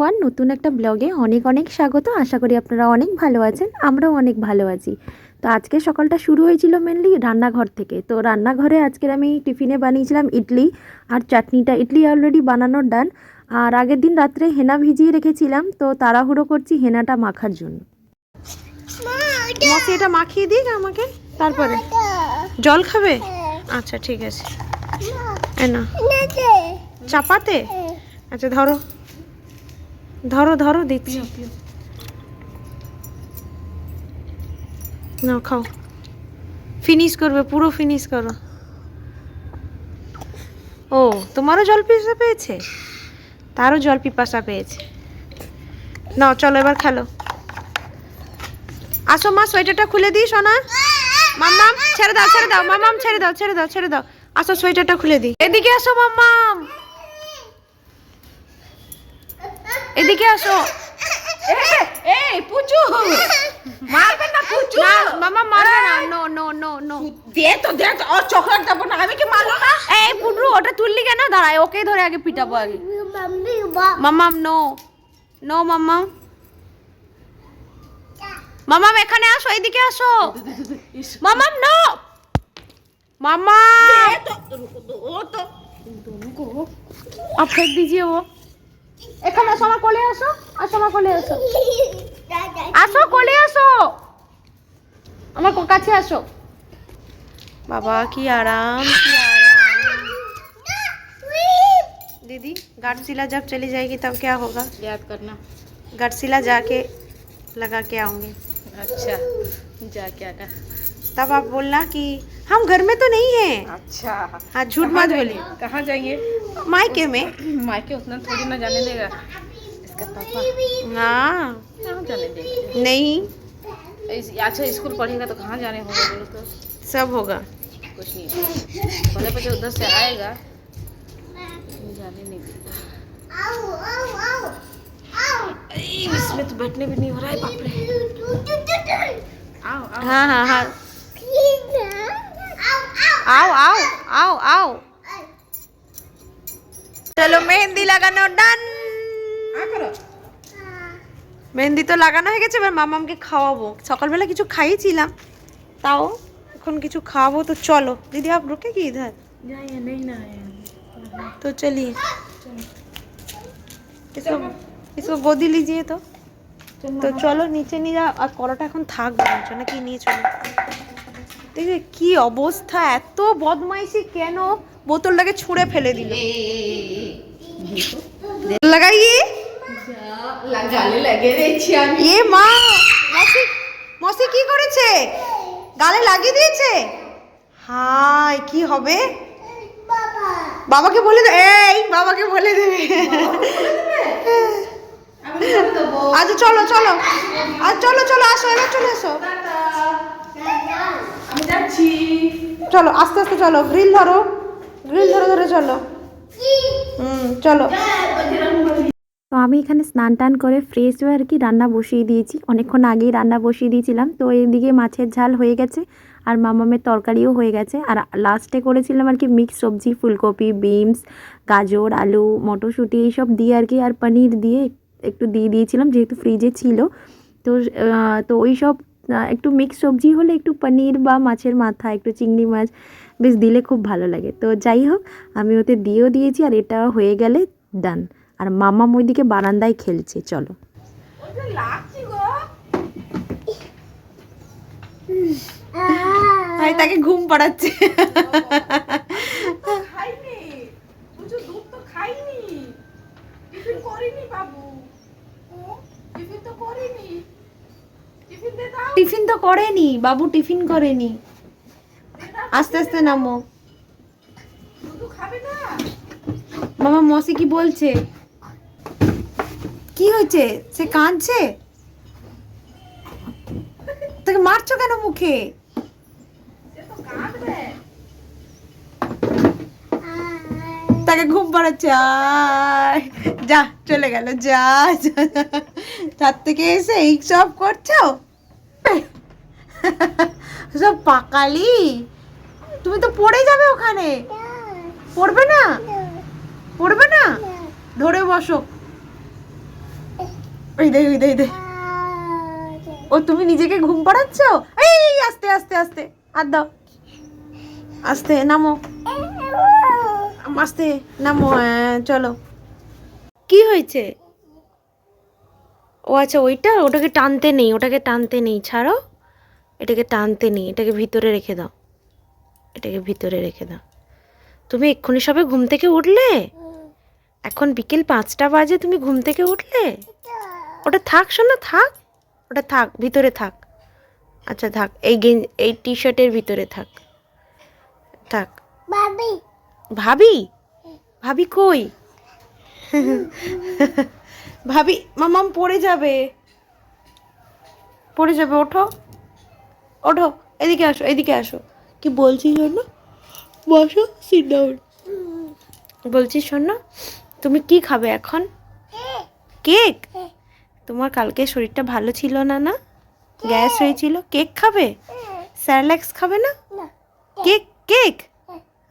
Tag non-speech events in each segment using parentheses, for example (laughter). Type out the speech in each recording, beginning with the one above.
Everyone নতুন একটা ব্লগে অনেক অনেক স্বাগত। আশা করি আপনারা অনেক ভালো আছেন আমরাও অনেক ভালো আছি। তো আজকে সকালটা শুরু হয়েছিল মেনলি রান্নাঘর থেকে। তো রান্নাঘরে আজকের আমি টিফিনে বানিয়েছিলাম ইডলি আর চাটনিটা। ইডলি অলরেডি বানানোর ডান আর আগের দিন রাত্রে হেনা ভিজিয়ে রেখেছিলাম তো তাড়াহুড়ো করছি হেনাটা মাখার জন্য। মশি এটা মাখিয়ে দিক আমাকে তারপরে। জল খাবে? আচ্ছা ঠিক আছে। না। চাপাতে? আচ্ছা ধরো। ধরো ধরো দিচ্ছি। না খাও। ফিনিশ করবে পুরো ফিনিশ করো। ও তোমারও জল পিপাসা পেয়েছে? তারও জল পিপাসা পেয়েছে। না চলো এবার খেলো। আসো মা সোয়েটারটা খুলে দিই সোনা। মাম্মাম ছেড়ে দাও ছেড়ে দাও মাম্মাম ছেড়ে দাও ছেড়ে দাও ছেড়ে দাও। আসো সোয়েটারটা খুলে দিই। এদিকে আসো মাম্মাম। এদিকে আসো এই পুচু মারবে না পুচু না মামা মারবে না নো নো নো নো দে তো দে তো ওর চকলেট দেবো না আমি কি মারলো না এই পুটরু ওটা তুললি কেন দাঁড়ায় ওকে ধরে আগে পিটাবো আগে মামাম নো নো মামাম মামাম এখানে আসো এদিকে আসো মামাম নো মামা দে তো ও তো अब फेंक दीजिए वो এখানে আসো আমার কোলে আসো আসো আমার কোলে আসো (laughs) আসো কোলে আসো আমার কো- কাছে আসো বাবা কি আরাম কি आराम दीदी गाटशिला जब चली जाएगी तब क्या होगा याद करना गाटशिला जाके लगा के आऊंगी अच्छा जा क्या ना तब आप बोलना कि हम घर में तो नहीं है। अच्छा। हाँ झूठ मत बोलिए। कहाँ जाएँगे मायके में। मायके उतना थोड़ी ना जाने देगा। इसका पापा। हाँ। कहाँ जाने देगा? नहीं। अच्छा स्कूल पढ़ेगा तो कहाँ जाने होगा? तो। सब होगा। कुछ नहीं। भले बच्चे उधर से आएगा। जाने नहीं देगा। इसमें तो बैठने भी नहीं हो रहा है बाप रे। आओ आओ। हाँ हाँ हाँ। आओ आओ आओ आओ চলো মেহেন্দি লাগানো ডান आ करो মেহেন্দি তো লাগানো হয়ে গেছে এবার মামামকে খাওয়াবো সকালবেলা কিছু খাইয়েছিলাম তাও এখন কিছু খাওয়াবো তো চলো দিদি আপ रुके কি इधर जाए नहीं ना तो चलिए इसको इसको गोदी लीजिए तो তো চলো নিচে নিয়ে যাও আর কড়াটা এখন থাক বরঞ্চ নাকি নিয়ে চলো দেখবে কি অবস্থা এত বদমাইশি কেন? বোতলটাকে ছুঁড়ে ফেলে দিল। লাগাইয়ে এ মা মসি মসি কি করেছে? গালে লাগিয়ে দিয়েছে? হাই কি হবে? বাবাকে বলে দে এই বাবাকে বলে দেবে। আচ্ছা চলো চলো। আর চলো চলো আসো এবার চলে যাচ্ছি চলো, আস্তে আস্তে চলো, গ্রিল ধরো, গ্রিল ধরে ধরে চলো। হুম, চলো। তো আমি এখানে স্নান টান করে ফ্রেশ হয়ে আর কি রান্না বসিয়ে দিয়েছি। অনেকক্ষণ আগেই রান্না বসিয়ে দিয়েছিলাম। তো এদিকে মাছের ঝাল হয়ে গেছে আর মামামের তরকারিও হয়ে গেছে। আর লাস্টে করেছিলাম আর কি মিক্স সবজি, ফুলকপি বিনস গাজর, আলু, মটরশুঁটি এইসব দিয়ে আর কি আর পনির দিয়ে একটু দিয়ে দিয়েছিলাম, যেহেতু ফ্রিজে ছিল। তো তো ওই সব একটু মিক্স সবজি হলে একটু পনির বা মাছের মাথা একটু চিংড়ি মাছ বেশ দিলে খুব ভালো লাগে। তো যাই হোক আমি ওতে দিয়েও দিয়েছি আর এটা হয়ে গেলে ডান আর মামাম ওইদিকে বারান্দায় খেলছে চলো। ভাই তাকে ঘুম পাড়াচ্ছে। খাইনি। দুধ তো খাইনি। করিনি বাবু ও, টিফিন তো করিনি টিফিন তো করেনি, বাবু টিফিন করেনি। আস্তে আস্তে নামো। মামা মসি কি বলছে? কি হয়েছে? সে কাঁদছে? তাকে মারছো কেন মুখে? তাকে ঘুম পাড়াচ্ছে যা, চলে গেল যা। তার থেকে এসে এই সব করছ? সব পাকালি? তুমি তো পড়ে যাবে ওখানে। পড়বে না? পড়বে না? ধরে বসো। ওই ও, তুমি নিজেকে ঘুম পাড়াচ্ছ? এই, আস্তে আস্তে আস্তে। হাত দাও। আস্তে, নামো। আস্তে, নামো চলো। কি হয়েছে? ও আচ্ছা ওইটা? ওটাকে টানতে নেই, ওটাকে টানতে নেই, ছাড়ো। এটাকে টানতে নেই এটাকে ভিতরে রেখে দাও। এটাকে ভিতরে রেখে দাও। তুমি এক্ষুনি সবে ঘুম থেকে উঠলে? এখন বিকেল পাঁচটা বাজে তুমি ঘুম থেকে উঠলে? ওটা থাক শোনো থাক। ওটা থাক ভিতরে থাক। আচ্ছা থাক। এই গেন এই টি শার্টের ভিতরে থাক। থাক। বাবি ভাবি? ভাবি কই? ভাবি মামাম পড়ে যাবে। পড়ে যাবে ওঠো। ওঠো এদিকে আসো এদিকে আসো। কি বলছি শোনো বসো সিট ডাউন বলছি শোনো তুমি কি খাবে এখন? কেক? তোমার কালকে শরীরটা ভালো ছিল না না? গ্যাস হয়েছিল। কেক খাবে? স্যারল্যাক্স খাবে না? না। Cake cake?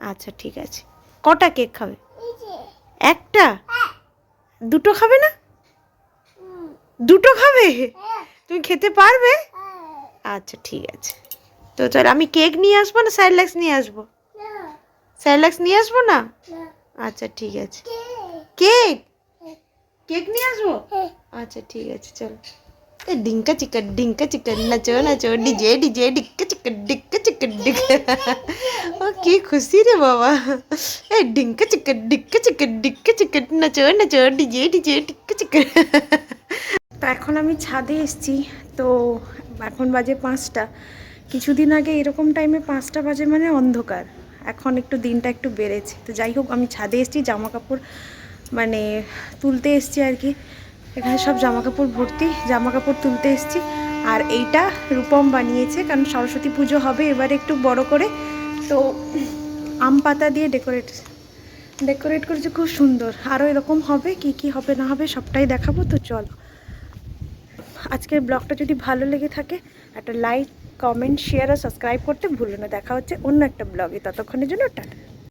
আচ্ছা ঠিক আছে। কটা কেক খাবে? একটা? দুটো খাবে না? দুটো খাবে? তুমি খেতে পারবে? আচ্ছা ঠিক আছে। তো চল, আমি কেক নিয়ে আসব না স্যারল্যাক্স নিয়ে আসব? স্যারল্যাক্স নিয়ে আসব না? আচ্ছা ঠিক আছে। কেক? কেক নিয়ে আসব? আচ্ছা ঠিক আছে, চল। ডিঙ্কা চিকা ডিঙ্কা চিকা নাচো নাচো, ডিজে ডিজে, ডিক্কা চিকা ডিক্কা চিকা ডিক ও, কি খুশি রে বাবা। এ, ডিঙ্কা চিকা ডিক্কা চিকা ডিক্কা চিকা নাচো নাচো, ডিজে ডিজে, ডিক্কা চিকা তো এখন আমি ছাদে এসেছি। তো এখন বাজে পাঁচটা। কিছুদিন আগে এরকম টাইমে পাঁচটা বাজে মানে অন্ধকার। এখন একটু দিনটা একটু বেড়েছে। তো যাই হোক, আমি ছাদে এসেছি জামা কাপড় মানে তুলতে এসেছি আর কি। এখানে সব জামা কাপড় ভর্তি জামা কাপড় তুলতে এসেছি। আর এইটা রূপম বানিয়েছে, কারণ সরস্বতী পুজো হবে এবারে একটু বড় করে। তো আম পাতা দিয়ে ডেকোরেট ডেকোরেট করেছে, খুব সুন্দর। আরও এরকম হবে, কি কি হবে না হবে সবটাই দেখাবো। তো চলো। আজকের ব্লগটা যদি ভালো লেগে থাকে, একটা লাইক কমেন্ট শেয়ার আর সাবস্ক্রাইব করতে ভুলো না। দেখা হচ্ছে অন্য একটা ব্লগে। ততক্ষণের জন্য টাটা।